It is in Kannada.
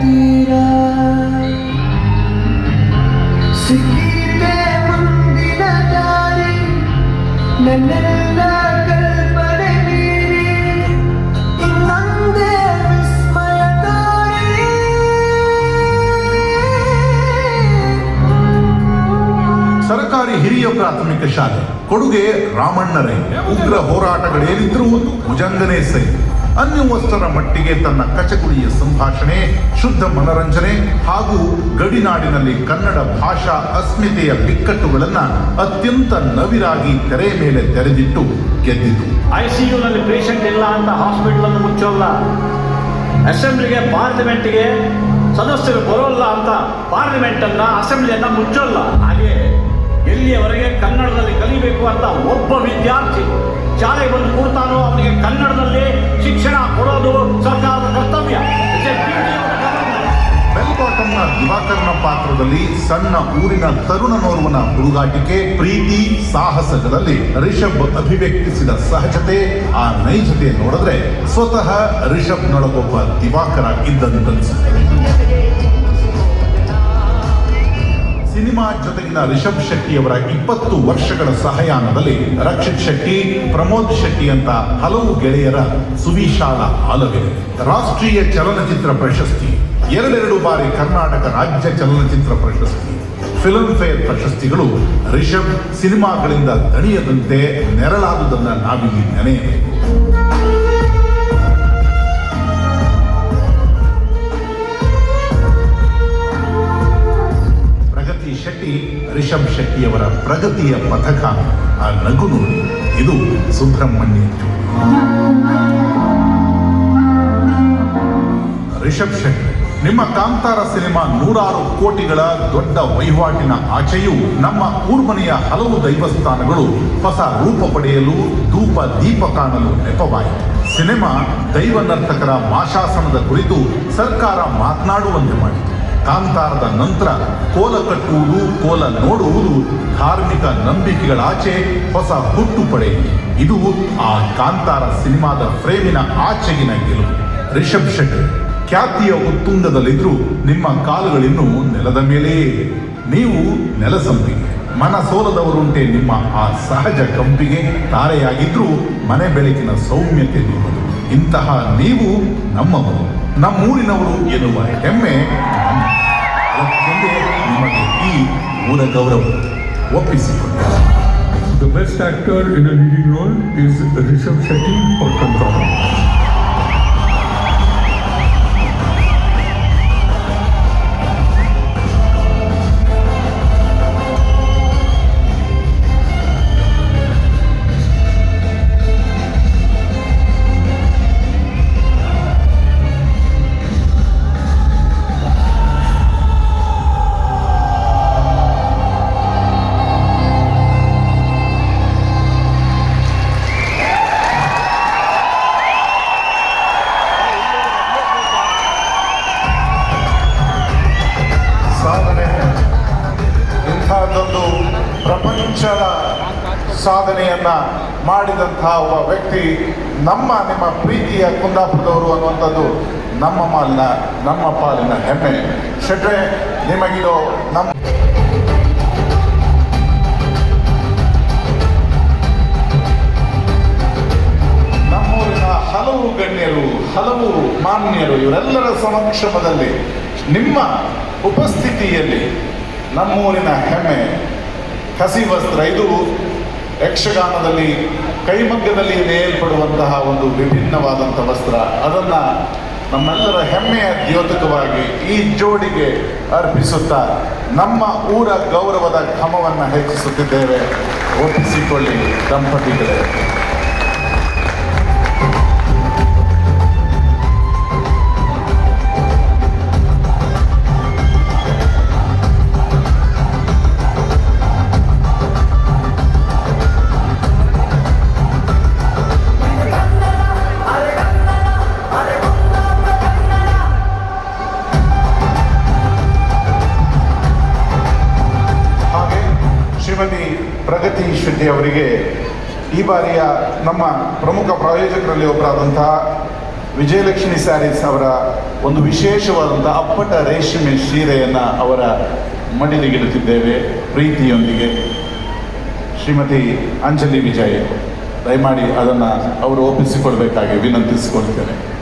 ತೀರ ಸಿಕ್ಕಿದೆ ಮುಂದಿನ ದಾರಿ ನನ್ನೆಲ್ಲ ಹಿರಿಯ ಪ್ರಾಥಮಿಕ ಶಾಲೆ, ಕೊಡುಗೆ ರಾಮಣ್ಣರೇ, ಉಗ್ರ ಹೋರಾಟಗಳೇನಿದ್ರೂ ಭುಜಂಗನೇ ಸೈ. ಅನ್ಯವಸ್ತರ ಮಟ್ಟಿಗೆ ತನ್ನ ಕಚಗುಡಿಯ ಸಂಭಾಷಣೆ, ಶುದ್ಧ ಮನರಂಜನೆ ಹಾಗೂ ಗಡಿನಾಡಿನಲ್ಲಿ ಕನ್ನಡ ಭಾಷಾ ಅಸ್ಮಿತೆಯ ಬಿಕ್ಕಟ್ಟುಗಳನ್ನ ಅತ್ಯಂತ ನವಿರಾಗಿ ತೆರೆ ಮೇಲೆ ತೆರೆದಿಟ್ಟು ಗೆದ್ದಿತು. ಐ ಸಿ ಯುನಲ್ಲಿ ಪೇಷಂಟ್ ಇಲ್ಲ ಅಂತ ಹಾಸ್ಪಿಟಲ್ ಅನ್ನು ಮುಚ್ಚೋಲ್ಲ. ಅಸೆಂಬ್ಲಿಗೆ ಪಾರ್ಲಿಮೆಂಟ್ಗೆ ಸದಸ್ಯರು ಬರೋಲ್ಲ ಅಂತ ಪಾರ್ಲಿಮೆಂಟ್ ಅನ್ನ ಅಸೆಂಬ್ಲಿಯನ್ನ ಮುಚ್ಚೋಲ್ಲ. ಹಾಗೆ ಎಲ್ಲಿಯವರೆಗೆ ಕನ್ನಡದಲ್ಲಿ ಕಲಿಬೇಕು ಅಂತ ಒಬ್ಬ ವಿದ್ಯಾರ್ಥಿ ಶಾಲೆಗೆ ಬಂದು ಕೂರ್ತಾನೋ ಅವನಿಗೆ ಕನ್ನಡದಲ್ಲಿ ಶಿಕ್ಷಣ ಕೊಡೋದು ಸರ್ಕಾರದ ಕರ್ತವ್ಯ It's a duty of the government. Bell ಬಾಟಮ್ನ ದಿವಾಕರ್ನ ಪಾತ್ರದಲ್ಲಿ ಸಣ್ಣ ಊರಿನ ತರುಣನೋರ್ವನ ಹುಡುಗಾಟಿಕೆ ಪ್ರೀತಿ ಸಾಹಸಗಳಲ್ಲಿ ರಿಷಬ್ ಅಭಿವ್ಯಕ್ತಿಸಿದ ಸಹಜತೆ, ಆ ನೈಜತೆ ನೋಡಿದ್ರೆ ಸ್ವತಃ ರಿಷಬ್ನೊಳಗೊಬ್ಬ ದಿವಾಕರ ಇದ್ದಂತನ್ಸುತ್ತದೆ ಸಿನಿಮಾ ಜೊತೆಗಿನ ರಿಷಬ್ ಶೆಟ್ಟಿಯವರ ಇಪ್ಪತ್ತು ವರ್ಷಗಳ ಸಹಯಾನದಲ್ಲಿ ರಕ್ಷಿತ್ ಶೆಟ್ಟಿ, ಪ್ರಮೋದ್ ಶೆಟ್ಟಿ ಅಂತ ಹಲವು ಗೆಳೆಯರ ಸುವಿಶಾಲ ಆಲವಿದೆ. ರಾಷ್ಟ್ರೀಯ ಚಲನಚಿತ್ರ ಪ್ರಶಸ್ತಿ, ಎರಡೆರಡು ಬಾರಿ ಕರ್ನಾಟಕ ರಾಜ್ಯ ಚಲನಚಿತ್ರ ಪ್ರಶಸ್ತಿ ಫಿಲ್ಮ್ ಫೇರ್ ಪ್ರಶಸ್ತಿಗಳು ರಿಷಬ್ ಸಿನಿಮಾಗಳಿಂದ ದಣಿಯದಂತೆ ನೆರಳಾದುದನ್ನ ನಾವಿಲ್ಲಿ ನೆನೆಯಬೇಕು. ರಿಷಬ್ ಶೆಟ್ಟಿಯವರ ಪ್ರಗತಿಯ ಪಥಕ ಆ ನಗು ಇದು ಸುಬ್ರಹ್ಮಣ್ಯ ರಿಷಬ್ ಶೆಟ್ಟಿ, ನಿಮ್ಮ ಕಾಂತಾರ ಸಿನಿಮಾ ನೂರಾರು ಕೋಟಿಗಳ ದೊಡ್ಡ ವಹಿವಾಟಿನ ಆಚೆಯು ನಮ್ಮ ಊರ್ಮನೆಯ ಹಲವು ದೈವಸ್ಥಾನಗಳು ಹೊಸ ರೂಪ ಪಡೆಯಲು ಧೂಪ ದೀಪ ಕಾಣಲು ನೆಪವಾಯಿತು. ಸಿನಿಮಾ ದೈವ ನರ್ತಕರ ಮಾಶಾಸನದ ಕುರಿತು ಸರ್ಕಾರ ಮಾತನಾಡುವಂತೆ ಮಾಡಿತು. ಕಾಂತಾರದ ನಂತರ ಕೋಲ ಕಟ್ಟುವುದು, ಕೋಲ ನೋಡುವುದು, ಧಾರ್ಮಿಕ ನಂಬಿಕೆಗಳಾಚೆ ಹೊಸ ಹುಟ್ಟು ಪಡೆಯಿತು ಇದು ಆ ಕಾಂತಾರ ಸಿನಿಮಾದ ಫ್ರೇಮಿನ ಆಚೆಗಿನ ಗೆಲುವು. ರಿಷಬ್ ಶೆಟ್ಟಿ, ಖ್ಯಾತಿಯ ಉತ್ತುಂಗದಲ್ಲಿದ್ರೂ ನಿಮ್ಮ ಕಾಲುಗಳಿನ್ನೂ ನೆಲದ ಇವೆ. ನೀವು ನೆಲಸಂಪಿಗೆ. ಮನ ಸೋಲದವರುಂಟೆ ನಿಮ್ಮ ಆ ಸಹಜ ಕಂಪಿಗೆ. ತಾರೆಯಾಗಿದ್ರೂ ಮನೆ ಬೆಳಕಿನ ಸೌಮ್ಯತೆ ನಿಮ್ಮದು ಇಂತಹ ನೀವು ನಮ್ಮವರು, ನಮ್ಮೂರಿನವರು ಎನ್ನುವ ಹೆಮ್ಮೆ. ನಿಮಗೆ ಈ ಊರ ಗೌರವ ಒಪ್ಪಿಸಿಕೊಂಡ the best actor in leading role is Rishab Shetty for for ಸಾಧನೆಯನ್ನ ಮಾಡಿದಂತಹ ಒಬ್ಬ ವ್ಯಕ್ತಿ ನಮ್ಮ, ನಿಮ್ಮ ಪ್ರೀತಿಯ ಕುಂದಾಪುರದವರು ಅನ್ನುವಂಥದ್ದು ನಮ್ಮ ಮಾಲಿನ, ನಮ್ಮ ಪಾಲಿನ ಹೆಮ್ಮೆ. ಶೆಟ್ರೆ ನಿಮಗಿದು ನಮ್ಮ ಹಲವು ಗಣ್ಯರು, ಹಲವು ಮಾನ್ಯರು, ಇವರೆಲ್ಲರ ಸಮಕ್ಷಮದಲ್ಲಿ, ನಿಮ್ಮ ಉಪಸ್ಥಿತಿಯಲ್ಲಿ ನಮ್ಮೂರಿನ ಹೆಮ್ಮೆ ಕಸಿ ವಸ್ತ್ರ ಇದು ಯಕ್ಷಗಾನದಲ್ಲಿ, ಕೈಮಗ್ಗದಲ್ಲಿ ನೇಯಲ್ಪಡುವಂತಹ ಒಂದು ವಿಭಿನ್ನವಾದಂಥ ವಸ್ತ್ರ. ಅದನ್ನು ನಮ್ಮೆಲ್ಲರ ಹೆಮ್ಮೆಯ ದ್ಯೋತಕವಾಗಿ ಈ ಜೋಡಿಗೆ ಅರ್ಪಿಸುತ್ತಾ ನಮ್ಮ ಊರ ಗೌರವದ ಘಮವನ್ನು ಹೆಚ್ಚಿಸುತ್ತಿದ್ದೇವೆ. ಒಪ್ಪಿಸಿಕೊಳ್ಳಿ ದಂಪತಿಗಳೇ. ಪ್ರಗತಿ ಶೆಟ್ಟಿ ಅವರಿಗೆ ಈ ಬಾರಿಯ ನಮ್ಮ ಪ್ರಮುಖ ಪ್ರಾಯೋಜಕರಲ್ಲಿ ಒಬ್ಬರಾದಂತಹ ವಿಜಯಲಕ್ಷ್ಮಿ ಸ್ಯಾರೀಸ್ ಅವರ ಒಂದು ವಿಶೇಷವಾದಂಥ ಅಪ್ಪಟ ರೇಷ್ಮೆ ಸೀರೆಯನ್ನು ಅವರ ಮಡಿಲಿಗಿಡುತ್ತಿದ್ದೇವೆ ಪ್ರೀತಿಯೊಂದಿಗೆ. ಶ್ರೀಮತಿ ಅಂಜಲಿ ವಿಜಯ್, ದಯಮಾಡಿ ಅದನ್ನು ಅವರು ಒಪ್ಪಿಸಿಕೊಳ್ಬೇಕಾಗಿ ವಿನಂತಿಸಿಕೊಳ್ತೇನೆ.